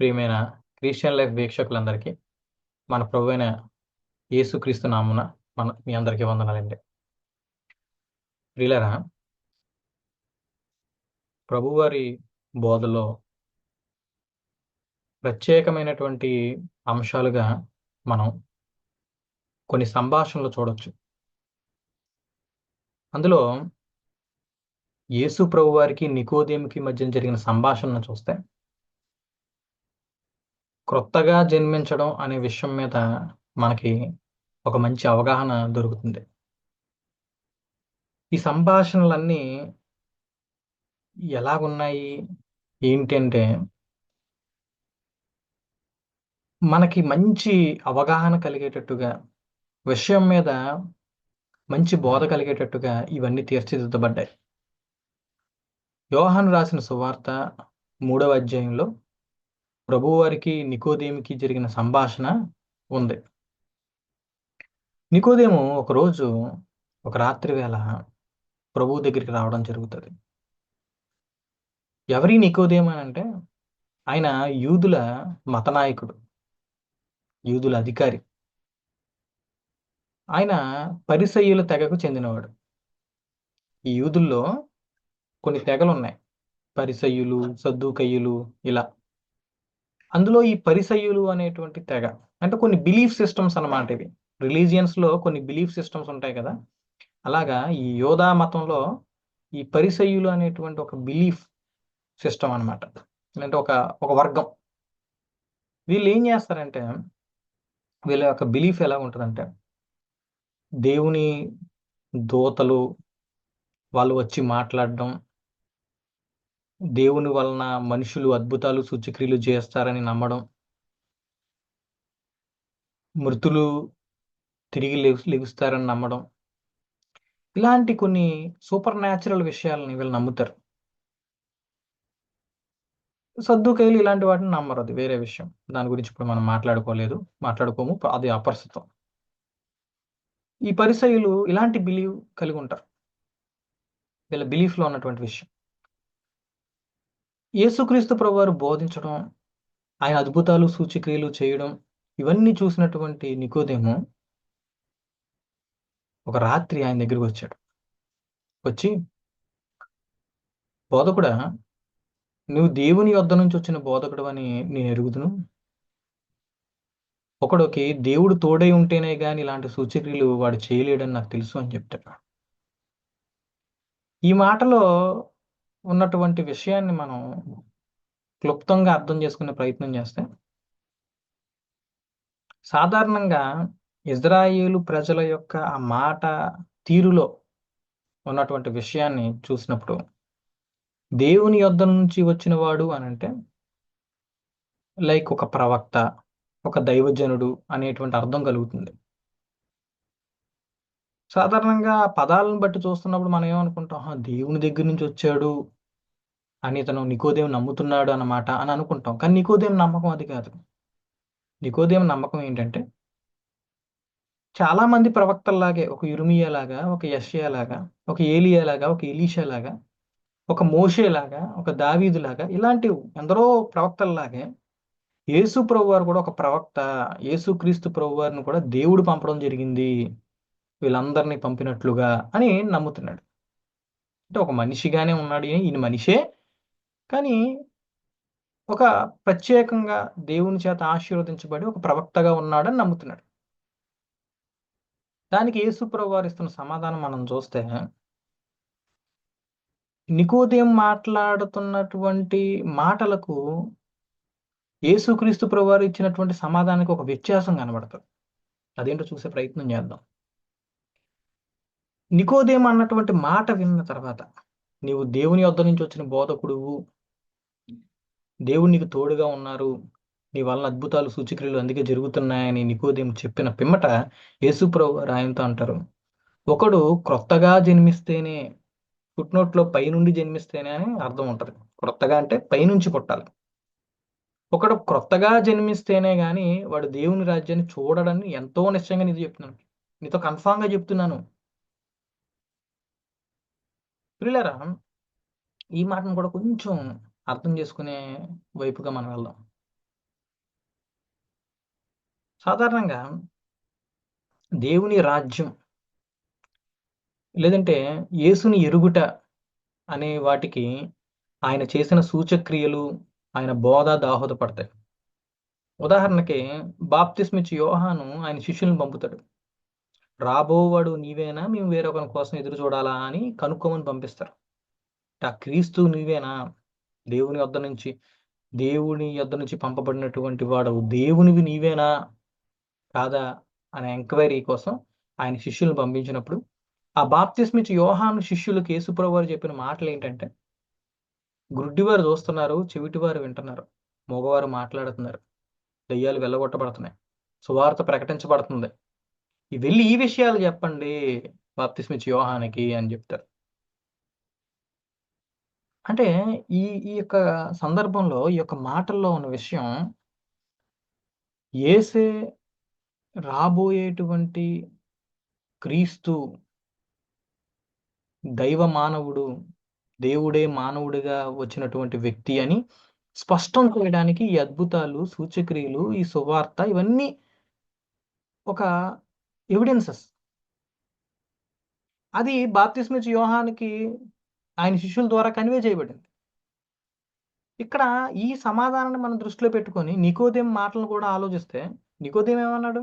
ప్రియమైన Christian life వీక్షకులందరికీ మన ప్రభు అయిన యేసుక్రీస్తు నామున మన మీ అందరికీ వందనాలండి. ప్రియులరా ప్రభువారి బోధలో ప్రత్యేకమైనటువంటి అంశాలుగా మనం కొన్ని సంభాషణలు చూడొచ్చు. అందులో యేసు ప్రభువారికి నికోదేమికి మధ్య జరిగిన సంభాషణను చూస్తే క్రొత్తగా జన్మించడం అనే విషయం మీద మనకి ఒక మంచి అవగాహన దొరుకుతుంది. ఈ సంభాషణలన్నీ ఎలాగున్నాయి? ఏంటి అంటే మనకి మంచి అవగాహన కలిగేటట్టుగా విషయం మీద మంచి బోధ కలిగేటట్టుగా ఇవన్నీ తీర్చిదిద్దబడ్డాయి. యోహాను రాసిన సువార్త మూడవ అధ్యాయంలో ప్రభువారికి నికోదేమికి జరిగిన సంభాషణ ఉంది. నికోదేము ఒకరోజు ఒక రాత్రి వేళ ప్రభువు దగ్గరికి రావడం జరుగుతుంది. ఎవరి నికోదేము అని అంటే ఆయన యూదుల మతనాయకుడు యూదుల అధికారి. ఆయన పరిసయ్యుల తెగకు చెందినవాడు. ఈ యూదుల్లో కొన్ని తెగలు ఉన్నాయి పరిసయ్యులు సద్దుకయ్యులు ఇలా. అందులో ఈ పరిసయులు అనేటువంటి తెగ అంటే కొన్ని బిలీఫ్ సిస్టమ్స్ అన్నమాట ఇవి. రిలీజియన్స్లో కొన్ని బిలీఫ్ సిస్టమ్స్ ఉంటాయి కదా. అలాగా ఈ యోధా మతంలో ఈ పరిసయులు అనేటువంటి ఒక బిలీఫ్ సిస్టమ్ అనమాట అంటే ఒక ఒక వర్గం. వీళ్ళు ఏం చేస్తారంటే వీళ్ళ యొక్క బిలీఫ్ ఎలా ఉంటుందంటే దేవుని దోతలు వాళ్ళు వచ్చి మాట్లాడడం దేవుని వలన మనుషులు అద్భుతాలు సూచక్రియలు చేస్తారని నమ్మడం. మృతులు తిరిగి లెగుస్తారని నమ్మడం. ఇలాంటి కొన్ని సూపర్ న్యాచురల్ విషయాలని వీళ్ళు నమ్ముతారు. సర్దుకైలు ఇలాంటి వాటిని నమ్మరు. అది వేరే విషయం. దాని గురించి ఇప్పుడు మనం మాట్లాడుకోలేదు. మాట్లాడుకోము. అది అపరిస్థితం ఈ పరిసయులు ఇలాంటి బిలీవ్ కలిగి ఉంటారు. వీళ్ళ బిలీఫ్లో ఉన్నటువంటి విషయం. యేసుక్రీస్తు ప్రభువారు బోధించడం ఆయన అద్భుతాలు సూచిక్రియలు చేయడం ఇవన్నీ చూసినటువంటి నికోదేమో ఒక రాత్రి ఆయన దగ్గరికి వచ్చాడు. వచ్చి బోధకుడా నువ్వు దేవుని వద్ద నుంచి వచ్చిన బోధకుడు అని నేను ఎరుగుదును. ఒకడొకి దేవుడు తోడై ఉంటేనే కానీ ఇలాంటి సూచక్రియలు వాడు చేయలేడని నాకు తెలుసు అని చెప్తాడు ఈ మాటలో ఉన్నటువంటి విషయాన్ని మనం క్లుప్తంగా అర్థం చేసుకునే ప్రయత్నం చేస్తే సాధారణంగా ఇజ్రాయేలు ప్రజల యొక్క ఆ మాట తీరులో ఉన్నటువంటి విషయాన్ని చూసినప్పుడు దేవుని యొద్ద నుంచి వచ్చిన వాడు అని అంటే లైక్ ఒక ప్రవక్త ఒక దైవజనుడు అనేటువంటి అర్థం కలుగుతుంది. సాధారణంగా పదాలను బట్టి చూస్తున్నప్పుడు మనం ఏమనుకుంటాం? దేవుని దగ్గర నుంచి వచ్చాడు అని తను నికోదేం నమ్ముతున్నాడు అన్నమాట అని అనుకుంటాం. కానీ నికోదేం నమ్మకం అది కాదు. నికోదేం నమ్మకం ఏంటంటే చాలా మంది ప్రవక్తల్లాగే ఒక లాగా ఒక లాగా ఒక ఏలియాలాగా ఒక ఎలీషాలాగా ఒక మోషేలాగా ఒక దావీదులాగా ఇలాంటి ఎందరో ప్రవక్తల్లాగే యేసు ప్రభు వారు కూడా ఒక ప్రవక్త యేసు క్రీస్తు ప్రభు వారిని కూడా దేవుడు పంపడం జరిగింది. వీళ్ళందరినీ పంపినట్లుగా అని నమ్ముతున్నాడు. అంటే ఒక మనిషిగానే ఉన్నాడు ఈయన మనిషే. కానీ ఒక ప్రత్యేకంగా దేవుని చేత ఆశీర్వదించబడి ఒక ప్రవక్తగా ఉన్నాడని నమ్ముతున్నాడు. దానికి యేసుప్రభు వారు ఇస్తున్న సమాధానం మనం చూస్తే నికోదేం మాట్లాడుతున్నటువంటి మాటలకు యేసుక్రీస్తు ప్రభు వారు ఇచ్చినటువంటి సమాధానానికి ఒక వ్యత్యాసం కనబడుతుంది. అదేంటో చూసే ప్రయత్నం చేద్దాం. నికోదేమ అన్నటువంటి మాట విన్న తర్వాత నీవు దేవుని వద్ద నుంచి వచ్చిన బోధకుడువు. దేవుడు నీకు తోడుగా ఉన్నారు. నీ వల్ల అద్భుతాలు సూచిక్రియలు అందుకే జరుగుతున్నాయని నికోదేం చెప్పిన పిమ్మట యేసుప్రభు ఆయనతో అంటారు. ఒకడు క్రొత్తగా జన్మిస్తేనే ఫుట్నోట్లో పైనుండి జన్మిస్తేనే అని అర్థం ఉంటుంది. క్రొత్తగా అంటే పైనుంచి పుట్టాలి. ఒకడు క్రొత్తగా జన్మిస్తేనే కానీ వాడు దేవుని రాజ్యాన్ని చూడడని ఎంతో నిశ్చయంగా నీతో చెప్తున్నాను. నీతో కన్ఫామ్గా చెప్తున్నాను. పిల్లరా ఈ మాటను కూడా కొంచెం అర్థం చేసుకునే వైపుగా మనం వెళ్దాం. సాధారణంగా దేవుని రాజ్యం లేదంటే యేసుని ఎరుగుట అనే వాటికి ఆయన చేసిన సూచక్రియలు ఆయన బోధ దాహోదపడతాయి. ఉదాహరణకి బాప్తిస్మిచ్చి యోహాను ఆయన శిష్యులను పంపుతాడు. రాబోవాడు నీవేనా? మేము వేరొకరి కోసం ఎదురు చూడాలా అని కనుక్కోమని పంపిస్తారు. ఆ క్రీస్తు నీవేనా? దేవుని వద్ద నుంచి దేవుని యొద్ద నుంచి పంపబడినటువంటి వాడు దేవునివి నీవేనా? కాదా? అనే ఎంక్వైరీ కోసం ఆయన శిష్యులను పంపించినప్పుడు ఆ బాప్తిస్మిచ్చి యోహాను శిష్యులు కేసుప్రభు వారు చెప్పిన మాటలు ఏంటంటే గుడ్డివారు చూస్తున్నారు చెవిటివారు వింటున్నారు మగవారు మాట్లాడుతున్నారు దయ్యాలు వెళ్ళగొట్టబడుతున్నాయి సువార్త ప్రకటించబడుతుంది వెళ్ళి ఈ విషయాలు చెప్పండి బాప్తిస్మిచ్చి యోహానికి అని చెప్తారు. అంటే ఈ ఈ యొక్క సందర్భంలో ఈ యొక్క మాటల్లో ఉన్న విషయం ఏసే రాబోయేటువంటి క్రీస్తు దైవ మానవుడు దేవుడే మానవుడిగా వచ్చినటువంటి వ్యక్తి అని స్పష్టం చేయడానికి ఈ అద్భుతాలు సూచక్రియలు ఈ సువార్త ఇవన్నీ ఒక ఎవిడెన్సెస్ అది బాప్తిస్మిచ్ వ్యూహానికి ఆయన శిష్యుల ద్వారా కన్వే చేయబడింది. ఇక్కడ ఈ సమాధానాన్ని మనం దృష్టిలో పెట్టుకొని నికోదేం మాటలను కూడా ఆలోచిస్తే నికోదేం ఏమన్నాడు?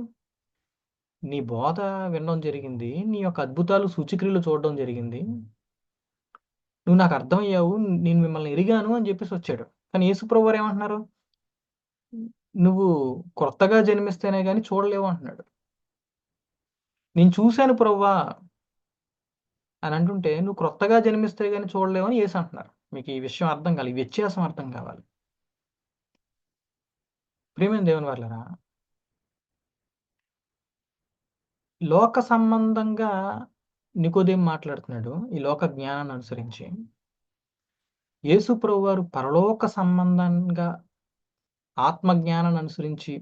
నీ బోధ వినడం జరిగింది నీ యొక్క అద్భుతాలు సూచిక్రియలు చూడడం జరిగింది నువ్వు నాకు అర్థమయ్యావు నేను మిమ్మల్ని ఎరిగాను అని చెప్పేసి వచ్చాడు. కానీ యేసుప్రభు వారు ఏమంటున్నారు? నువ్వు కొత్తగా జన్మిస్తేనే కానీ చూడలేవు అంటున్నాడు. నేను చూశాను ప్రవ్వా అని అంటుంటే నువ్వు క్రొత్తగా జన్మిస్తే కానీ చూడలేవు అని ఏసి అంటున్నారు. మీకు ఈ విషయం అర్థం కావాలి ఈ వ్యత్యాసం అర్థం కావాలి. ప్రేమైన దేవుని వాళ్ళరా లోక సంబంధంగా నికోదేం మాట్లాడుతున్నాడు? ఈ లోక జ్ఞానాన్ని అనుసరించి యేసు ప్రభు వారు పరలోక సంబంధంగా ఆత్మజ్ఞానాన్ని అనుసరించి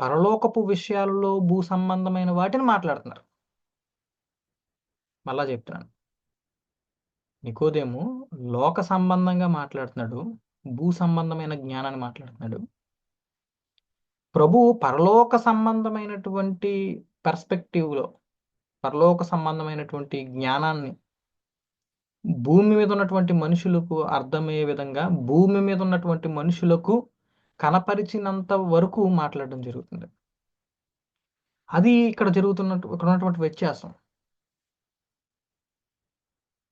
పరలోకపు విషయాలలో భూ సంబంధమైన వాటిని మాట్లాడుతున్నారు. మళ్ళా చెప్తున్నాను. నికోదేము లోక సంబంధంగా మాట్లాడుతున్నాడు భూ సంబంధమైన జ్ఞానాన్ని మాట్లాడుతున్నాడు. ప్రభు పరలోక సంబంధమైనటువంటి పర్స్పెక్టివ్లో పరలోక సంబంధమైనటువంటి జ్ఞానాన్ని భూమి మీద ఉన్నటువంటి మనుషులకు అర్థమయ్యే విధంగా భూమి మీద ఉన్నటువంటి మనుషులకు కనపరిచినంత వరకు మాట్లాడడం జరుగుతుంది. అది ఇక్కడ జరుగుతున్నట్టు ఇక్కడ ఉన్నటువంటి వ్యత్యాసం.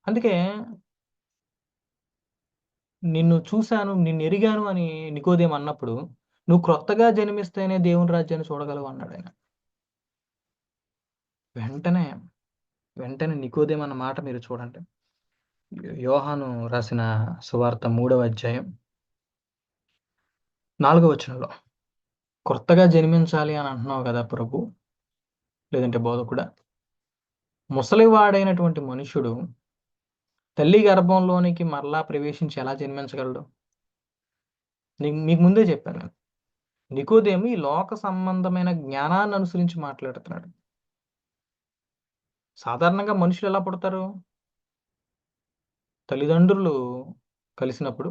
అందుకే నిన్ను చూశాను నిన్ను ఎరిగాను అని నికోదేం అన్నప్పుడు నువ్వు క్రొత్తగా జన్మిస్తేనే దేవుని రాజ్యాన్ని చూడగలవు అన్నాడు ఆయన. వెంటనే వెంటనే నికోదేం అన్న మాట మీరు చూడండి. యోహాను రాసిన సువార్త మూడవ అధ్యాయం. నాలుగో వచనంలో కొత్తగా జన్మించాలి అని అంటున్నావు కదా ప్రభు లేదంటే బోధకుడా? ముసలివాడైనటువంటి మనుషుడు తల్లి గర్భంలోనికి మరలా ప్రవేశించి ఎలా జన్మించగలడు? నీకు మీకు ముందే చెప్పాను నేను నికోదేమి ఈ లోక సంబంధమైన జ్ఞానాన్ని అనుసరించి మాట్లాడుతున్నాడు. సాధారణంగా మనుషులు ఎలా పుడతారు? తల్లిదండ్రులు కలిసినప్పుడు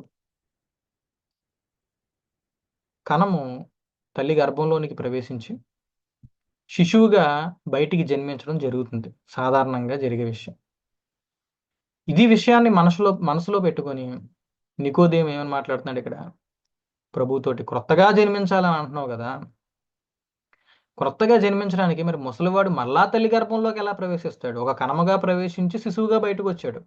కణము తల్లి గర్భంలోనికి ప్రవేశించి శిశువుగా బయటికి జన్మించడం జరుగుతుంది సాధారణంగా జరిగే విషయం. ఇది విషయాన్ని మనసులో మనసులో పెట్టుకొని నికోదేం ఏమని మాట్లాడుతున్నాడు ఇక్కడ? ప్రభుతోటి క్రొత్తగా జన్మించాలని అంటున్నావు కదా. క్రొత్తగా జన్మించడానికి మరి ముసలివాడు మళ్ళా తల్లి గర్భంలోకి ఎలా ప్రవేశిస్తాడు? ఒక కణముగా ప్రవేశించి శిశువుగా బయటకు వచ్చాడు.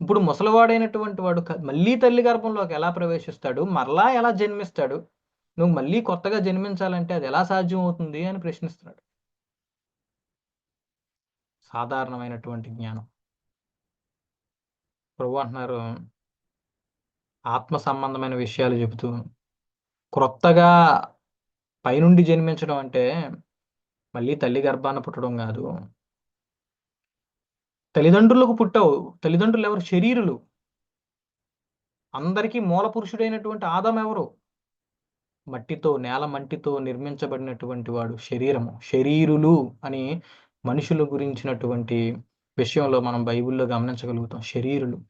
ఇప్పుడు ముసలివాడైనటువంటి వాడు మళ్ళీ తల్లి గర్భంలోకి ఎలా ప్రవేశిస్తాడు? మరలా ఎలా జన్మిస్తాడు? నువ్వు మళ్ళీ కొత్తగా జన్మించాలంటే అది ఎలా సాధ్యం అవుతుంది అని ప్రశ్నిస్తున్నాడు. సాధారణమైనటువంటి జ్ఞానం. ప్రభు అంటున్నారు ఆత్మ సంబంధమైన విషయాలు చెబుతూ క్రొత్తగా పైనుండి జన్మించడం అంటే మళ్ళీ తల్లి గర్భాన పుట్టడం కాదు. తల్లిదండ్రులకు పుట్టవు. తల్లిదండ్రులు ఎవరు? శరీరులు. అందరికీ మూల పురుషుడైనటువంటి ఆదం ఎవరు? మట్టితో నేల మట్టితో నిర్మించబడినటువంటి వాడు శరీరము. శరీరులు అని మనుషుల గురించినటువంటి విషయంలో మనం బైబిల్లో గమనించగలుగుతాం. శరీరులు.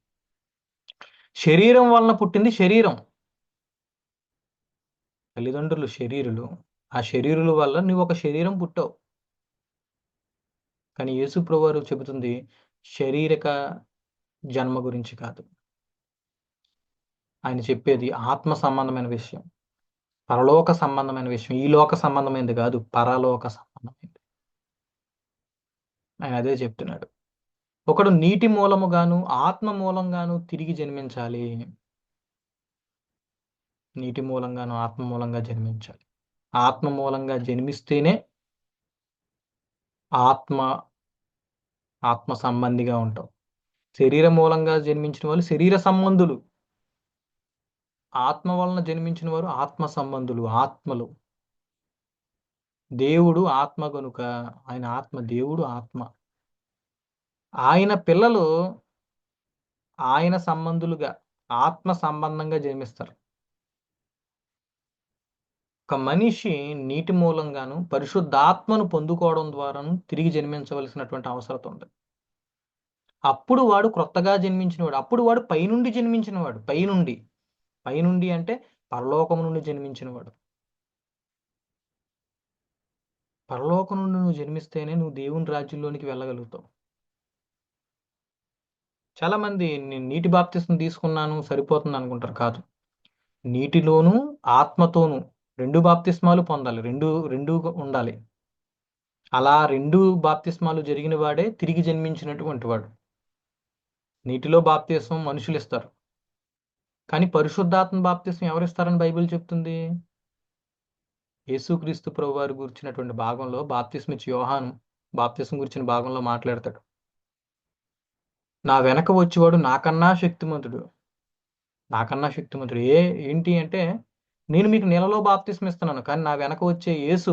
శరీరం వలన పుట్టింది శరీరం. తల్లిదండ్రులు శరీరులు. ఆ శరీరుల వల్ల నువ్వు ఒక శరీరం పుట్టావు. కానీ యేసు ప్రభువారు చెబుతుంది శరీరక జన్మ గురించి కాదు. ఆయన చెప్పేది ఆత్మ సంబంధమైన విషయం. పరలోక సంబంధమైన విషయం. ఈ లోక సంబంధమైనది కాదు పరలోక సంబంధమైనది ఆయన అదే చెప్తున్నాడు. ఒకడు నీటి మూలముగాను ఆత్మ మూలంగాను తిరిగి జన్మించాలి. నీటి మూలంగాను ఆత్మ మూలంగా జన్మించాలి. ఆత్మ మూలంగా జన్మిస్తేనే ఆత్మ ఆత్మ సంబంధిగా ఉంటాం. శరీర మూలంగా జన్మించిన వాళ్ళు శరీర సంబంధులు. ఆత్మ వలన జన్మించిన వారు ఆత్మ సంబంధులు ఆత్మలు. దేవుడు ఆత్మ కనుక ఆయన ఆత్మ దేవుడు ఆత్మ. ఆయన పిల్లలు ఆయన సంబంధులుగా ఆత్మ సంబంధంగా జన్మిస్తారు. ఒక మనిషి నీటి మూలంగాను పరిశుద్ధాత్మను పొందుకోవడం ద్వారాను తిరిగి జన్మించవలసినటువంటి అవసరం ఉంది. అప్పుడు వాడు క్రొత్తగా జన్మించినవాడు అప్పుడు వాడు పైనుండి జన్మించినవాడు పైనుండి. పైనుండి అంటే పరలోకం నుండి జన్మించినవాడు పరలోకం నుండి నువ్వు జన్మిస్తేనే నువ్వు దేవుని రాజ్యంలోనికి వెళ్ళగలుగుతావు. చాలా మంది నేను నీటి బాప్తిస్తం తీసుకున్నాను సరిపోతుంది అనుకుంటారు కాదు. నీటిలోను ఆత్మతోనూ రెండు బాప్తిస్మాలు పొందాలి. రెండు రెండు ఉండాలి. అలా రెండు బాప్తిస్మాలు జరిగిన వాడే తిరిగి జన్మించినటువంటి వాడు. నీటిలో బాప్తిస్మం మనుషులు ఇస్తారు. కానీ పరిశుద్ధాత్మ బాప్తిస్మం ఎవరిస్తారని బైబిల్ చెప్తుంది? యేసుక్రీస్తు ప్రభు వారి గురించినటువంటి భాగంలో బాప్తిస్మ ఇచ్చి యోహాను బాప్తిస్మ గురించిన భాగంలో మాట్లాడతాడు. నా వెనక వచ్చేవాడు నాకన్నా శక్తిమంతుడు. నాకన్నా శక్తిమంతుడు. ఏ ఏంటి అంటే నేను మీకు నెలలో బాప్తిస్మ ఇస్తున్నాను కానీ నా వెనక వచ్చే యేసు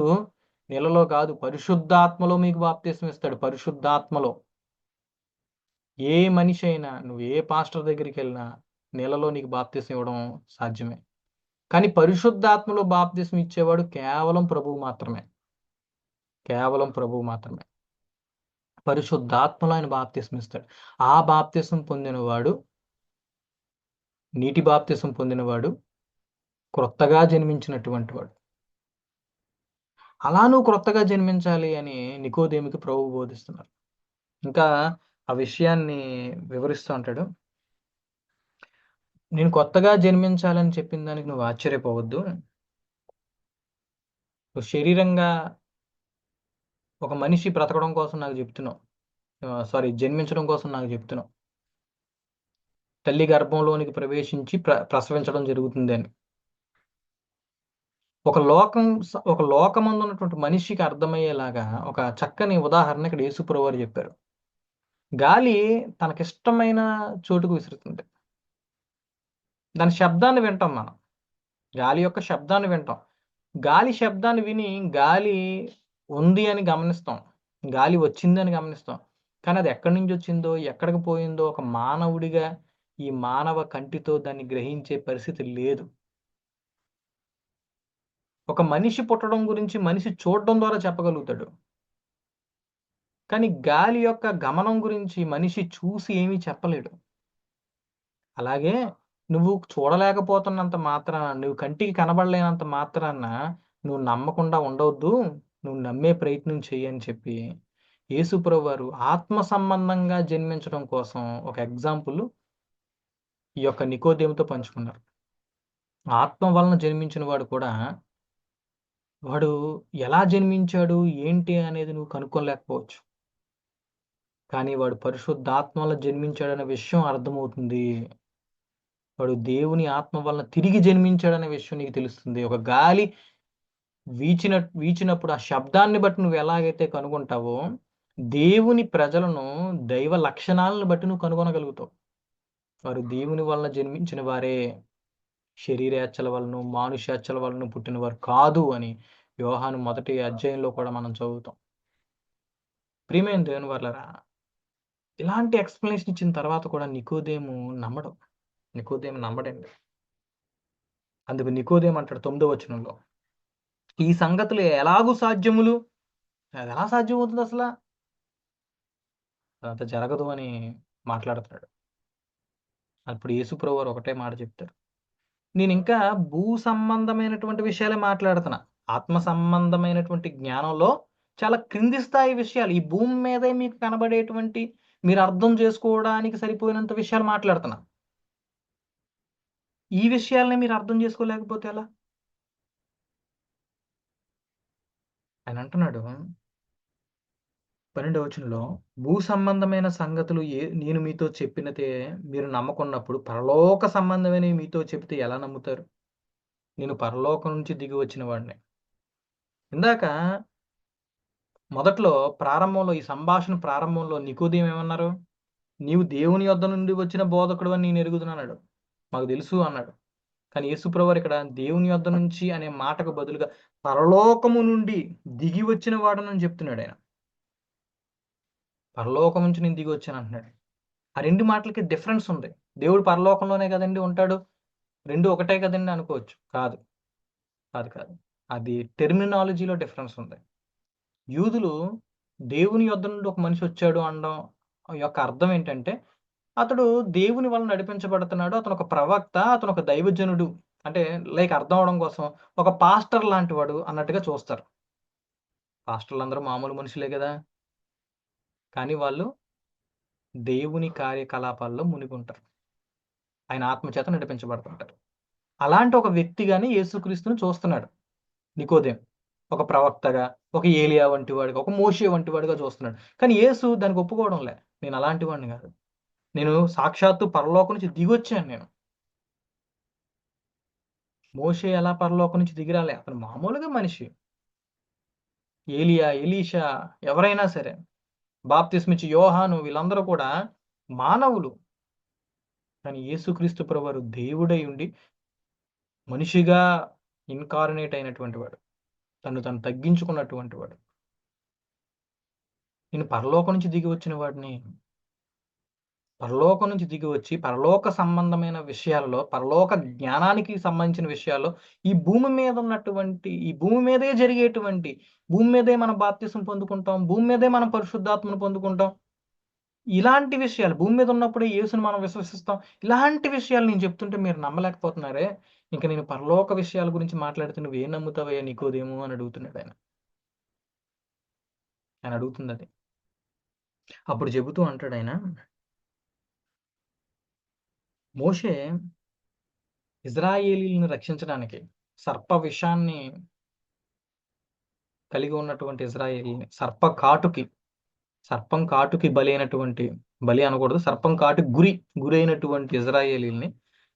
నెలలో కాదు పరిశుద్ధాత్మలో మీకు బాప్తిస్మ ఇస్తాడు. పరిశుద్ధాత్మలో ఏ మనిషి అయినా నువ్వు ఏ పాస్టర్ దగ్గరికి వెళ్ళినా నీళ్ళలో నీకు బాప్తీసం ఇవ్వడం సాధ్యమే. కానీ పరిశుద్ధాత్మలో బాప్తీసం ఇచ్చేవాడు కేవలం ప్రభువు మాత్రమే. కేవలం ప్రభువు మాత్రమే. పరిశుద్ధాత్మలో ఆయన బాప్తీసం ఇస్తాడు. ఆ బాప్తీసం పొందినవాడు నీటి బాప్తీసం పొందినవాడు క్రొత్తగా జన్మించినటువంటి వాడు. అలా నువ్వు క్రొత్తగా జన్మించాలి అని నికోదేమికి ప్రభు బోధిస్తున్నారు? ఇంకా ఆ విషయాన్ని వివరిస్తూ ఉంటాడు. నేను కొత్తగా జన్మించాలని చెప్పిన దానికి నువ్వు ఆశ్చర్యపోవద్దు. శరీరంగా ఒక మనిషి బ్రతకడం కోసం నాకు చెప్తున్నావు. సారీ జన్మించడం కోసం నాకు చెప్తున్నావు. తల్లి గర్భంలోనికి ప్రవేశించి ప్ర ప్రసవించడం జరుగుతుంది అని. ఒక లోకం ఒక లోకమందు ఉన్నటువంటి మనిషికి అర్థమయ్యేలాగా ఒక చక్కని ఉదాహరణ ఇక్కడ యేసుప్రవారు చెప్పారు. గాలి తనకిష్టమైన చోటుకు విసురుతుంది. దాని శబ్దాన్ని వింటాం మనం. గాలి యొక్క శబ్దాన్ని వింటాం. గాలి శబ్దాన్ని విని గాలి ఉంది అని గమనిస్తాం. గాలి వచ్చింది అని గమనిస్తాం. కానీ అది ఎక్కడి నుంచి వచ్చిందో ఎక్కడికి పోయిందో ఒక మానవుడిగా ఈ మానవ కంటితో దాన్ని గ్రహించే పరిస్థితి లేదు. ఒక మనిషి పుట్టడం గురించి మనిషి చూడడం ద్వారా చెప్పగలుగుతాడు. కానీ గాలి యొక్క గమనం గురించి మనిషి చూసి ఏమీ చెప్పలేడు. అలాగే నువ్వు చూడలేకపోతున్నంత మాత్రాన నువ్వు కంటికి కనబడలేనంత మాత్రాన నువ్వు నమ్మకుండా ఉండవద్దు నువ్వు నమ్మే ప్రయత్నం చేయని చెప్పి యేసుప్రభు వారు ఆత్మ సంబంధంగా జన్మించడం కోసం ఒక ఎగ్జాంపుల్ ఈ యొక్క నికోదేమితో పంచుకున్నారు. ఆత్మ వలన జన్మించిన వాడు కూడా వాడు ఎలా జన్మించాడు ఏంటి అనేది నువ్వు కనుక్కోలేకపోవచ్చు. కానీ వాడు పరిశుద్ధాత్మల జన్మించాడనే విషయం అర్థమవుతుంది. వాడు దేవుని ఆత్మ వలన తిరిగి జన్మించాడనే విషయం నీకు తెలుస్తుంది. ఒక గాలి వీచిన వీచినప్పుడు ఆ శబ్దాన్ని బట్టి నువ్వు ఎలాగైతే కనుగొంటావో దేవుని ప్రజలను దైవ లక్షణాలను బట్టి నువ్వు కనుగొనగలుగుతావు. వారు దేవుని వలన జన్మించిన వారే. శరీరేచ్ఛల వలన మానుషేచ్ఛల వలన పుట్టినవారు కాదు అని యోహాను మొదటి అధ్యాయంలో కూడా మనం చదువుతాం. ప్రియమైన దేవుని వల్లరా ఇలాంటి ఎక్స్ప్లెనేషన్ ఇచ్చిన తర్వాత కూడా నికోదేము నమ్మడం. నికోదేము నమ్మడండి. అందుకు నికోదేం అంటాడు తొమ్మిదో వచనంలో. ఈ సంగతులు ఎలాగూ సాధ్యములు? అది ఎలా సాధ్యం అవుతుంది అసలు? అంత జరగదు అని మాట్లాడుతున్నాడు. అప్పుడు యేసుప్రభు వారు ఒకటే మాట చెప్తారు. నేను ఇంకా భూ సంబంధమైనటువంటి విషయాలే మాట్లాడుతున్నా. ఆత్మ సంబంధమైనటువంటి జ్ఞానంలో చాలా క్రింది స్థాయి విషయాలు ఈ భూమి మీదే మీకు కనబడేటువంటి మీరు అర్థం చేసుకోవడానికి సరిపోయినంత విషయాలు మాట్లాడుతున్నా. ఈ విషయాల్ని మీరు అర్థం చేసుకోలేకపోతే ఎలా? ఆయన అంటున్నాడు పన్నెండవ వచనంలో భూ సంబంధమైన సంగతులు ఏ నేను మీతో చెప్పినతే మీరు నమ్మకున్నప్పుడు పరలోక సంబంధమైన మీతో చెప్తే ఎలా నమ్ముతారు? నేను పరలోకం నుంచి దిగి వచ్చిన వాడిని. ఇందాక మొదట్లో ప్రారంభంలో ఈ సంభాషణ ప్రారంభంలో నికోదయం ఏమన్నారు? నీవు దేవుని యొద్ద నుండి వచ్చిన బోధకుడు అని నేను ఎరుగుతున్నాడు మాకు తెలుసు అన్నాడు. కానీ యేసుప్రవర్ ఇక్కడ దేవుని యొద్ద నుంచి అనే మాటకు బదులుగా పరలోకము నుండి దిగి వచ్చిన వాడనని చెప్తున్నాడు ఆయన. పరలోకం నుంచి నేను దిగి వచ్చాను అంటున్నాడు. ఆ రెండు మాటలకి డిఫరెన్స్ ఉంది. దేవుడు పరలోకంలోనే కదండి ఉంటాడు? రెండు ఒకటే కదండి అనుకోవచ్చు. కాదు. కాదు కాదు. అది టెర్మినాలజీలో డిఫరెన్స్ ఉంది. యూదులు దేవుని యొద్ద నుండి ఒక మనిషి వచ్చాడు అనడం యొక్క అర్థం ఏంటంటే అతడు దేవుని వల్ల నడిపించబడుతున్నాడు. అతను ఒక ప్రవక్త అతను ఒక దైవజనుడు. అంటే లైక్ అర్థం అవడం కోసం ఒక పాస్టర్ లాంటి వాడు అన్నట్టుగా చూస్తారు. పాస్టర్లు అందరూ మామూలు మనుషులే కదా. కానీ వాళ్ళు దేవుని కార్యకలాపాల్లో మునిగుంటారు. ఆయన ఆత్మచేత నడిపించబడుతుంటారు. అలాంటి ఒక వ్యక్తిగానే యేసుక్రీస్తుని చూస్తున్నాడు. నికోదేం ఒక ప్రవక్తగా ఒక ఏలియా వంటి వాడిగా ఒక మోషే వంటి వాడిగా చూస్తున్నాడు. కానీ యేసు దానికి ఒప్పుకోవడం లే. నేను అలాంటి వాడిని కాదు. నేను సాక్షాత్తు పరలోకం నుంచి దిగొచ్చాను నేను. మోషే ఎలా పరలోకం నుంచి దిగిరాలే అతను మామూలుగా మనిషి. ఏలియా ఎలీషా ఎవరైనా సరే. బాప్తిస్మిచ్చి యోహాను వీళ్ళందరూ కూడా మానవులు. కానీ యేసుక్రీస్తు ప్రభువారు దేవుడై ఉండి మనిషిగా ఇన్కార్నేట్ అయినటువంటి వాడు. తను తను తగ్గించుకున్నటువంటి వాడు. నేను పరలోకం నుంచి దిగి వచ్చిన వాడిని పరలోకం నుంచి దిగి వచ్చి పరలోక సంబంధమైన విషయాలలో పరలోక జ్ఞానానికి సంబంధించిన విషయాల్లో ఈ భూమి మీద ఉన్నటువంటి ఈ భూమి మీదే జరిగేటువంటి భూమి మీదే మనం బాప్తిసం పొందుకుంటాం భూమి మీదే మనం పరిశుద్ధాత్మను పొందుకుంటాం. ఇలాంటి విషయాలు భూమి మీద ఉన్నప్పుడే యేసును మనం విశ్వసిస్తాం. ఇలాంటి విషయాలు నేను చెప్తుంటే మీరు నమ్మలేకపోతున్నారే? ఇంకా నేను పరలోక విషయాల గురించి మాట్లాడితే నువ్వు ఏం నమ్ముతావయ్యా నీకోదేమో అని అడుగుతున్నాడు ఆయన. ఆయన అడుగుతుంది అది అప్పుడు చెబుతూ అంటాడు ఆయన మోషే ఇజ్రాయేలీలను రక్షించడానికి సర్ప విషాన్ని కలిగి ఉన్నటువంటి ఇజ్రాయేలీని సర్ప కాటుకి సర్పం కాటుకి బలి అయినటువంటి బలి అనకూడదు సర్పం కాటుకి గురి గురి అయినటువంటి ఇజ్రాయేలీల్ని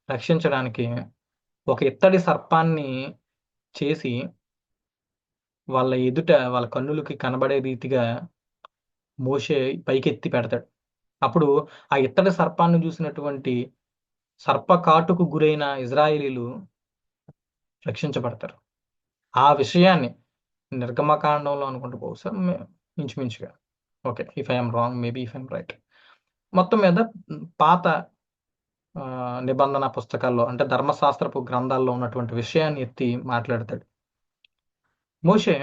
రక్షించడానికి ఒక ఇత్తడి సర్పాన్ని చేసి వాళ్ళ ఎదుట వాళ్ళ కన్నులకి కనబడే రీతిగా మోషే పైకెత్తి పెడతాడు. అప్పుడు ఆ ఇత్తడి సర్పాన్ని చూసినటువంటి సర్ప కాటుకు గురైన ఇజ్రాయిలీలు రక్షించబడతారు. ఆ విషయాన్ని నిర్గమకాండంలో అనుకుంటూ బహుశా ఇంచుమించుగా. Okay if I'm wrong maybe if I'm right మొత్తం మీద పాత నిబంధన పుస్తకాల్లో అంటే ధర్మశాస్త్రపు గ్రంథాల్లో ఉన్నటువంటి విషయాన్ని ఎత్తి మాట్లాడతాడు. మోషే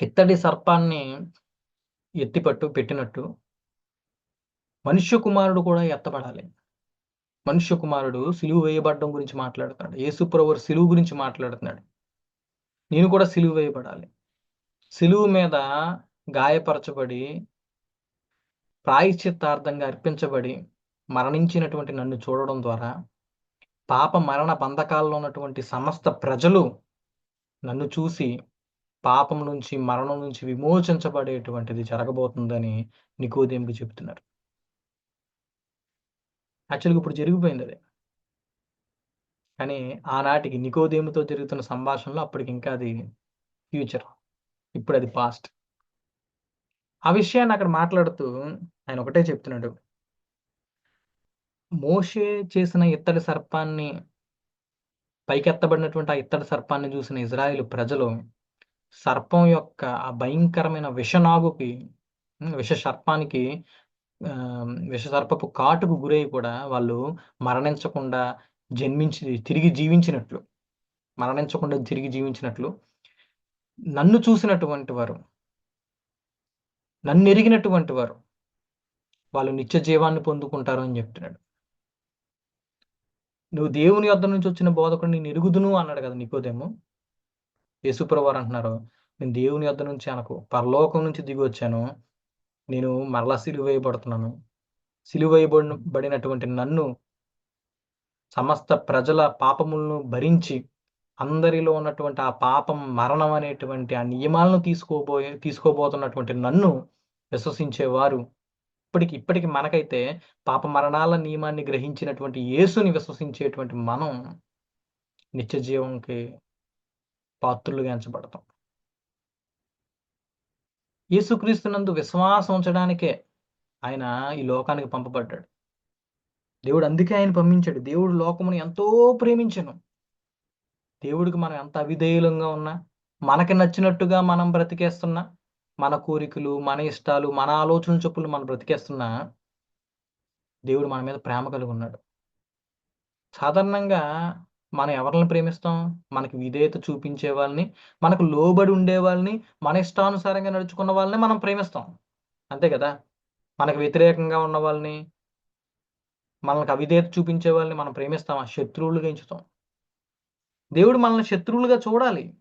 ఇత్తడి సర్పాన్ని ఎత్తిపట్టు పెట్టినట్టు మనుష్య కుమారుడు కూడా ఎత్తబడాలి. మనుష్య కుమారుడు సిలువు వేయబడడం గురించి మాట్లాడుతున్నాడు. యేసుప్రవర్ సిలువు గురించి మాట్లాడుతున్నాడు. నేను కూడా సిలువు వేయబడాలి. సిలువు మీద గాయపరచబడి ప్రాయశ్చిత్తార్థంగా అర్పించబడి మరణించినటువంటి నన్ను చూడడం ద్వారా పాప మరణ బంధకాల్లో ఉన్నటువంటి సమస్త ప్రజలు నన్ను చూసి పాపం నుంచి మరణం నుంచి విమోచించబడేటువంటిది జరగబోతుందని నికోదేమికి చెబుతున్నారు. యాక్చువల్గా ఇప్పుడు జరిగిపోయింది అది. కానీ ఆనాటికి నికోదేముతో జరుగుతున్న సంభాషణలో అప్పటికి ఇంకా అది ఫ్యూచర్. ఇప్పుడు అది పాస్ట్. ఆ విషయాన్ని అక్కడ మాట్లాడుతూ ఆయన ఒకటే చెప్తున్నాడు. మోషే చేసిన ఇత్తడి సర్పాన్ని పైకెత్తబడినటువంటి ఆ ఇత్తడి సర్పాన్ని చూసిన ఇజ్రాయిల్ ప్రజలు సర్పం యొక్క ఆ భయంకరమైన విషనాగుకి విష సర్పానికి విషసర్పపు కాటుకు గురై కూడా వాళ్ళు మరణించకుండా జన్మించి తిరిగి జీవించినట్లు మరణించకుండా తిరిగి జీవించినట్లు నన్ను చూసినటువంటి వారు నన్ను ఎరిగినటువంటి వారు వాళ్ళు నిత్య జీవాన్ని పొందుకుంటారు అని చెప్తున్నాడు. నువ్వు దేవుని వద్ద నుంచి వచ్చిన బోధకుడు నేను ఎరుగుదును అన్నాడు కదా నీకోదేమో? యేసుప్రవారు అంటున్నారు నేను దేవుని యొద్ద నుంచి అనకు పరలోకం నుంచి దిగి వచ్చాను నేను మరలా సిలువేయబడుతున్నాను. సిలువేయబడినటువంటి నన్ను సమస్త ప్రజల పాపములను భరించి అందరిలో ఉన్నటువంటి ఆ పాపం మరణం అనేటువంటి ఆ నియమాలను తీసుకోబోయే తీసుకోబోతున్నటువంటి నన్ను విశ్వసించేవారు. ఇప్పటికి ఇప్పటికి మనకైతే పాప మరణాల నియమాన్ని గ్రహించినటువంటి యేసుని విశ్వసించేటువంటి మనం నిత్య జీవంకి పాత్రులుగా ఎంచబడతాం. యేసుక్రీస్తునందు విశ్వాసం ఉంచడానికే ఆయన ఈ లోకానికి పంపబడ్డాడు. దేవుడు అందుకే ఆయన పంపించాడు. దేవుడు లోకమును ఎంతో ప్రేమించను. దేవుడికి మనం ఎంత అవిధేయులంగా ఉన్నా మనకి నచ్చినట్టుగా మనం బ్రతికేస్తున్నా మన కోరికలు మన ఇష్టాలు మన ఆలోచన చొప్పులు మనం బ్రతికేస్తున్నా దేవుడు మన మీద ప్రేమ కలిగి ఉన్నాడు. సాధారణంగా మనం ఎవరిని ప్రేమిస్తాం? మనకి విధేయత చూపించే వాళ్ళని మనకు లోబడి ఉండే వాళ్ళని మన ఇష్టానుసారంగా నడుచుకున్న వాళ్ళని మనం ప్రేమిస్తాం. అంతే కదా? మనకు వ్యతిరేకంగా ఉన్న వాళ్ళని మనకు అవిధేయత చూపించే వాళ్ళని మనం ప్రేమిస్తాం శత్రువులుగా ఎంచుతాం. దేవుడు మనల్ని శత్రువులుగా చూడాలి.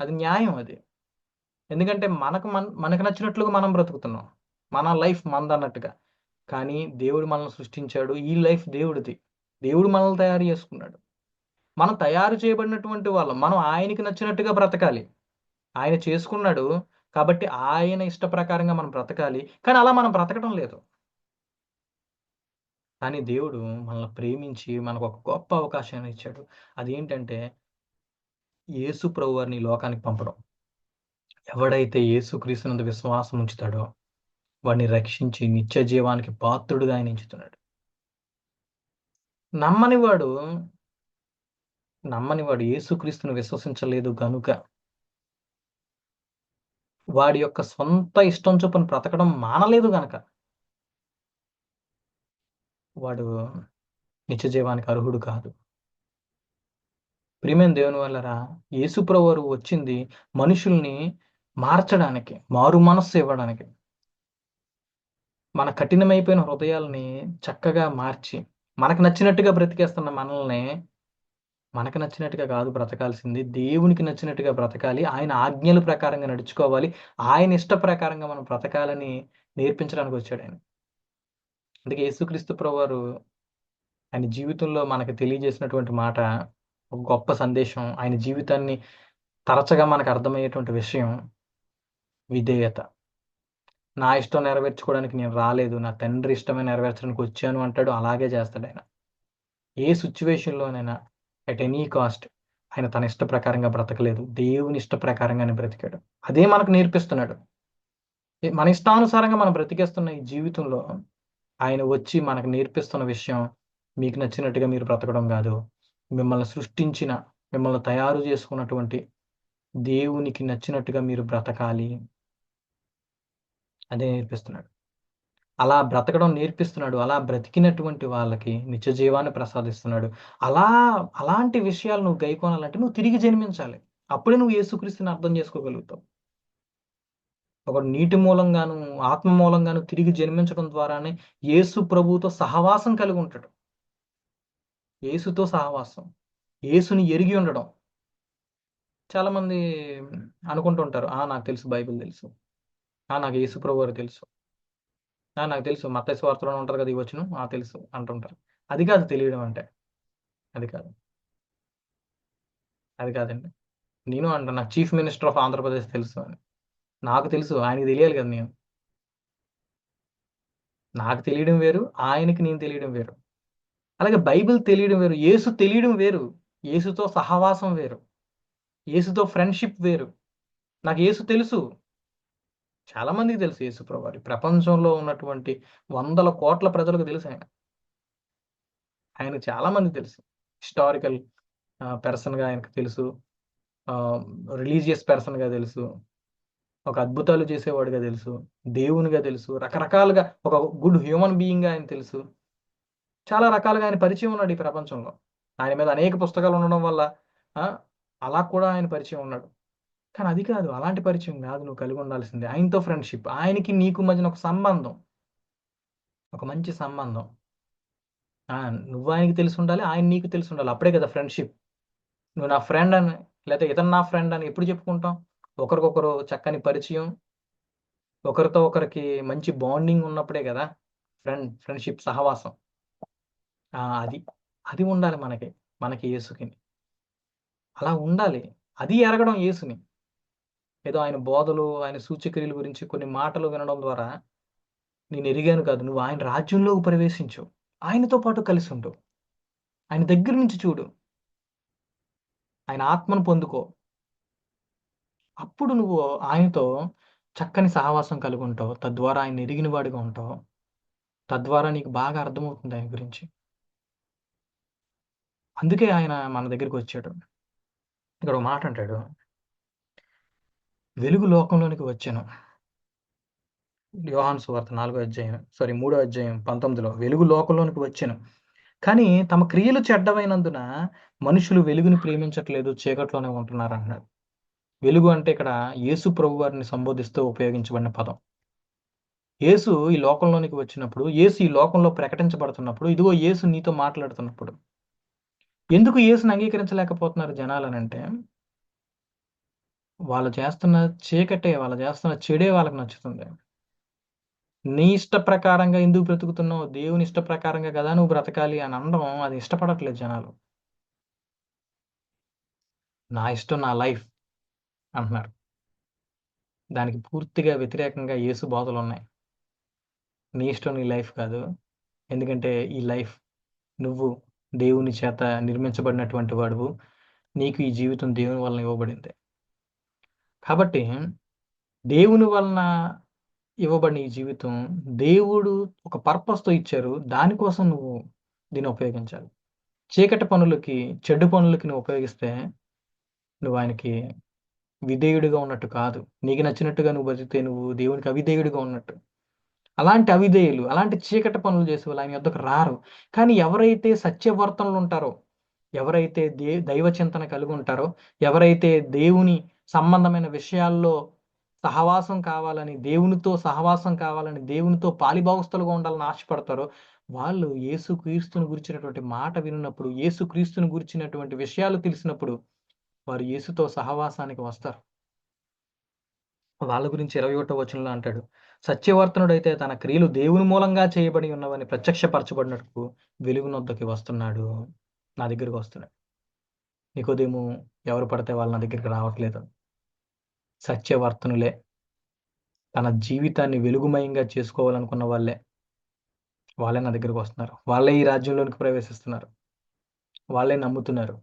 అది న్యాయం అది. ఎందుకంటే మనకు మన మనకు నచ్చినట్లుగా మనం బ్రతుకుతున్నాం. మన లైఫ్ మందన్నట్టుగా. కానీ దేవుడు మనల్ని సృష్టించాడు. ఈ లైఫ్ దేవుడిది. దేవుడు మనల్ని తయారు చేసుకున్నాడు. మనం తయారు చేయబడినటువంటి వాళ్ళం. మనం ఆయనకి నచ్చినట్టుగా బ్రతకాలి. ఆయన చేసుకున్నాడు కాబట్టి ఆయన ఇష్ట ప్రకారంగా మనం బ్రతకాలి. కానీ అలా మనం బ్రతకడం లేదు. కానీ దేవుడు మనల్ని ప్రేమించి మనకు ఒక గొప్ప అవకాశాన్ని ఇచ్చాడు. అదేంటంటే యేసు ప్రభు వారిని లోకానికి పంపడం. ఎవడైతే యేసు క్రీస్తునంత విశ్వాసం ఉంచుతాడో వాడిని రక్షించి నిత్య జీవానికి పాత్రుడుగా ఆయన ఎంచుతున్నాడు నమ్మని వాడు నమ్మని వాడు యేసుక్రీస్తును విశ్వసించలేదు గనుక. వాడి యొక్క సొంత ఇష్టం చొప్పున బ్రతకడం మానలేదు గనక. వాడు నిత్య జీవానికి అర్హుడు కాదు. ప్రియమైన దేవుని వల్లరా యేసుప్రవరు వచ్చింది మనుషుల్ని మార్చడానికి మారు మనస్సు ఇవ్వడానికి. మన కఠినమైపోయిన హృదయాల్ని చక్కగా మార్చి మనకు నచ్చినట్టుగా బ్రతికేస్తున్న మనల్ని మనకు నచ్చినట్టుగా కాదు బ్రతకాల్సింది. దేవునికి నచ్చినట్టుగా బ్రతకాలి. ఆయన ఆజ్ఞల ప్రకారంగా నడుచుకోవాలి. ఆయన ఇష్ట ప్రకారంగా మనం బ్రతకాలని నేర్పించడానికి వచ్చాడు ఆయన. అందుకే యేసుక్రీస్తు ప్రభువారు ఆయన జీవితంలో మనకు తెలియజేసినటువంటి మాట ఒక గొప్ప సందేశం. ఆయన జీవితాన్ని తరచుగా మనకు అర్థమయ్యేటువంటి విషయం విధేయత. నా ఇష్టం నెరవేర్చుకోవడానికి నేను రాలేదు. నా తండ్రి ఇష్టమే నెరవేర్చడానికి వచ్చాను అంటాడు. అలాగే చేస్తాడు ఆయన. ఏ సిచ్యువేషన్లోనైనా అట్ ఎనీ కాస్ట్ ఆయన తన ఇష్ట ప్రకారంగా బ్రతకలేదు. దేవుని ఇష్ట ప్రకారంగానే బ్రతికాడు. అదే మనకు నేర్పిస్తున్నాడు. మన ఇష్టానుసారంగా మనం బ్రతికేస్తున్న ఈ జీవితంలో ఆయన వచ్చి మనకు నేర్పిస్తున్న విషయం మీకు నచ్చినట్టుగా మీరు బ్రతకడం కాదు. మిమ్మల్ని సృష్టించిన మిమ్మల్ని తయారు చేసుకున్నటువంటి దేవునికి నచ్చినట్టుగా మీరు బ్రతకాలి. అదే నేర్పిస్తున్నాడు. అలా బ్రతకడం నేర్పిస్తున్నాడు. అలా బ్రతికినటువంటి వాళ్ళకి నిత్య జీవాన్ని ప్రసాదిస్తున్నాడు. అలా అలాంటి విషయాలు నువ్వు గైకోనాలంటే నువ్వు తిరిగి జన్మించాలి. అప్పుడే నువ్వు యేసుక్రీస్తుని అర్థం చేసుకోగలుగుతావు. ఒక నీటి మూలంగాను ఆత్మ మూలంగాను తిరిగి జన్మించడం ద్వారానే యేసు ప్రభువుతో సహవాసం కలిగి ఉంటాడు. యేసుతో సహవాసం. యేసుని ఎరిగి ఉండడం. చాలామంది అనుకుంటుంటారు ఆ నాకు తెలుసు బైబిల్ తెలుసు. ఆ నాకు యేసు ప్రభు తెలుసు. నాకు తెలుసు. మత స్వార్థలో ఉంటారు కదా ఇవ్వచ్చును ఆ తెలుసు అంటుంటారు. అది కాదు తెలియడం అంటే. అది కాదు. అది కాదండి. నేను అంట నాకు చీఫ్ మినిస్టర్ ఆఫ్ ఆంధ్రప్రదేశ్ తెలుసు అని. నాకు తెలుసు. ఆయనకి తెలియాలి కదా నేను. నాకు తెలియడం వేరు ఆయనకి నేను తెలియడం వేరు. అలాగే బైబిల్ తెలియడం వేరు. యేసు తెలియడం వేరు. యేసుతో సహవాసం వేరు. యేసుతో ఫ్రెండ్షిప్ వేరు. నాకు యేసు తెలుసు. చాలా మందికి తెలుసు యేసుప్రభు ప్రభావి ప్రపంచంలో ఉన్నటువంటి వందల కోట్ల ప్రజలకు తెలుసు ఆయన. ఆయన చాలా మంది తెలుసు. హిస్టారికల్ పర్సన్గా ఆయనకు తెలుసు. రిలీజియస్ పర్సన్గా తెలుసు. ఒక అద్భుతాలు చేసేవాడిగా తెలుసు. దేవునిగా తెలుసు. రకరకాలుగా ఒక గుడ్ హ్యూమన్ బీయింగ్ ఆయన తెలుసు. చాలా రకాలుగా ఆయన పరిచయం ఉన్నాడు ఈ ప్రపంచంలో. ఆయన మీద అనేక పుస్తకాలు ఉండడం వల్ల అలా కూడా ఆయన పరిచయం ఉన్నాడు. కానీ అది కాదు. అలాంటి పరిచయం కాదు. నువ్వు కలిగి ఉండాల్సిందే. ఆయనతో ఫ్రెండ్షిప్ ఆయనకి నీకు మధ్యన ఒక సంబంధం. ఒక మంచి సంబంధం. నువ్వు ఆయనకి తెలిసి ఉండాలి. ఆయన నీకు తెలిసి ఉండాలి. అప్పుడే కదా ఫ్రెండ్షిప్ నువ్వు నా ఫ్రెండ్ అని లేకపోతే ఇతను నా ఫ్రెండ్ అని ఎప్పుడు చెప్పుకుంటాం? ఒకరికొకరు చక్కని పరిచయం. ఒకరితో ఒకరికి మంచి బాండింగ్ ఉన్నప్పుడే కదా ఫ్రెండ్ ఫ్రెండ్షిప్ సహవాసం. అది అది ఉండాలి మనకి మనకి యేసుకి అలా ఉండాలి. అది ఎరగడం యేసుని. ఏదో ఆయన బోధలు ఆయన సూచక్రియల గురించి కొన్ని మాటలు వినడం ద్వారా నేను ఎరిగాను కాదు. నువ్వు ఆయన రాజ్యంలోకి ప్రవేశించు. ఆయనతో పాటు కలిసి ఉండు. ఆయన దగ్గర నుంచి చూడు. ఆయన ఆత్మను పొందుకో. అప్పుడు నువ్వు ఆయనతో చక్కని సహవాసం కలిగి ఉంటావు. తద్వారా ఆయన ఎరిగిన వాడిగా ఉంటావు. తద్వారా నీకు బాగా అర్థమవుతుంది ఆయన గురించి. అందుకే ఆయన మన దగ్గరికి వచ్చాడు. ఇక్కడ ఒక మాట అంటాడు. వెలుగు లోకంలోనికి వచ్చాను. యోహాన్ సువార్త నాలుగో అధ్యాయం సారీ మూడో అధ్యాయం పంతొమ్మిదిలో వెలుగు లోకంలోనికి వచ్చాను. కానీ తమ క్రియలు చెడ్డమైనందున మనుషులు వెలుగుని ప్రేమించట్లేదు చీకట్లోనే ఉంటున్నారు అన్నాడు వెలుగు అంటే ఇక్కడ యేసు ప్రభు వారిని సంబోధిస్తూ ఉపయోగించబడిన పదం. యేసు ఈ లోకంలోనికి వచ్చినప్పుడు యేసు ఈ లోకంలో ప్రకటించబడుతున్నప్పుడు ఇదిగో యేసు నీతో మాట్లాడుతున్నప్పుడు. ఎందుకు యేసుని అంగీకరించలేకపోతున్నారు జనాలు అని అంటే వాళ్ళు చేస్తున్న చీకటే వాళ్ళు చేస్తున్న చెడే వాళ్ళకి నచ్చుతుంది. నీ ఇష్ట ప్రకారంగా ఎందుకు బ్రతుకుతున్నావు? దేవుని ఇష్ట ప్రకారంగా కదా నువ్వు బ్రతకాలి అని అనడం అది ఇష్టపడట్లేదు జనాలు. నా ఇష్టం నా లైఫ్ అంటున్నారు. దానికి పూర్తిగా వ్యతిరేకంగా యేసు బోధలు ఉన్నాయి. నీ ఇష్టం నీ లైఫ్ కాదు. ఎందుకంటే ఈ లైఫ్ నువ్వు దేవుని చేత నిర్మించబడినటువంటి వాడువు. నీకు ఈ జీవితం దేవుని వలన ఇవ్వబడింది. కాబట్టి దేవుని వలన ఇవ్వబడిన ఈ జీవితం దేవుడు ఒక పర్పస్తో ఇచ్చారు. దానికోసం నువ్వు దీన్ని ఉపయోగించాలి. చీకటి పనులకి చెడు పనులకి నువ్వు ఉపయోగిస్తే నువ్వు ఆయనకి విధేయుడిగా ఉన్నట్టు కాదు. నీకు నచ్చినట్టుగా నువ్వు బతికితే నువ్వు దేవునికి అవిధేయుడిగా ఉన్నట్టు. అలాంటి అవిధేయులు అలాంటి చీకటి పనులు చేసే వాళ్ళు ఆయన యొద్దకు రారు. కానీ ఎవరైతే సత్యవర్తనలు ఉంటారో ఎవరైతే దే దైవ చింతన కలిగి ఉంటారో ఎవరైతే దేవుని సంబంధమైన విషయాల్లో సహవాసం కావాలని దేవునితో సహవాసం కావాలని దేవునితో పాలిభావస్థలుగా ఉండాలని ఆశపడతారో వాళ్ళు యేసు క్రీస్తుని గురించినటువంటి మాట వినినప్పుడు యేసు క్రీస్తుని గురించినటువంటి విషయాలు తెలిసినప్పుడు వారు యేసుతో సహవాసానికి వస్తారు. వాళ్ళ గురించి ఇరవై ఒకటో వచనంలో అంటాడు సత్యవర్తనుడైతే తన క్రియలు దేవుని మూలంగా చేయబడి ఉన్నవని ప్రత్యక్షపరచబడినట్టు వెలుగునొద్దకి వస్తున్నాడు నా దగ్గరికి వస్తున్నాడు. నికోదేము ఎవరు పడితే వాళ్ళ నా దగ్గరికి రావట్లేదు. సత్యవర్తనులే. తన జీవితాన్ని వెలుగుమయంగా చేసుకోవాలనుకున్న వాళ్ళే. వాళ్ళే నా దగ్గరకు వస్తున్నారు. వాళ్ళే ఈ రాజ్యంలోనికి ప్రవేశిస్తున్నారు. వాళ్ళే నమ్ముతున్నారు.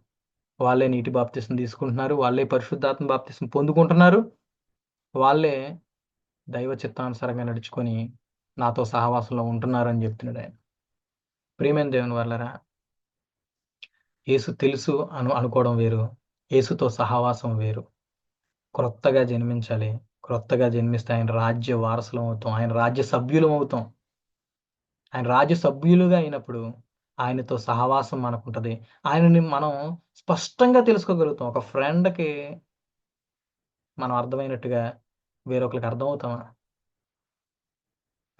వాళ్ళే నీటి బాప్తిసం తీసుకుంటున్నారు. వాళ్ళే పరిశుద్ధాత్మ బాప్తిసం పొందుకుంటున్నారు. వాళ్ళే దైవ చిత్తానుసారంగా నడుచుకొని నాతో సహవాసంలో ఉంటున్నారని చెప్తున్నాడు ఆయన. ప్రేమైన దేవుని వాళ్ళరా యేసు తెలుసు అను అనుకోవడం వేరు. యేసుతో సహవాసం వేరు. క్రొత్తగా జన్మించాలి. క్రొత్తగా జన్మిస్తే ఆయన రాజ్య వారసులం అవుతాం. ఆయన రాజ్య సభ్యులం అవుతాం. ఆయన రాజ్య సభ్యులుగా అయినప్పుడు ఆయనతో సహవాసం మనకుంటుంది. ఆయనని మనం స్పష్టంగా తెలుసుకోగలుగుతాం. ఒక ఫ్రెండ్కి మనం అర్థమైనట్టుగా వేరొకరికి అర్థమవుతామా?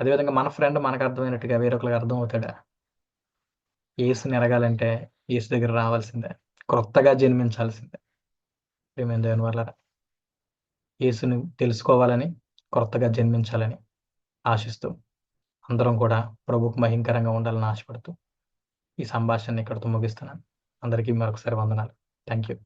అదేవిధంగా మన ఫ్రెండ్ మనకు అర్థమైనట్టుగా వేరొకరికి అర్థమవుతాడా? ఏసుని ఎరగాలంటే యేసు దగ్గర రావాల్సిందే. క్రొత్తగా జన్మించాల్సిందే. ప్రేమైన దేవుని వల్ల యేసుని తెలుసుకోవాలని కొత్తగా జన్మించాలని ఆశిస్తూ అందరం కూడా ప్రభుకు మహింకరంగా ఉండాలని ఆశపడుతూ ఈ సంభాషణ ఇక్కడితో ముగిస్తున్నాను. అందరికీ మరొకసారి వందనాలు. Thank you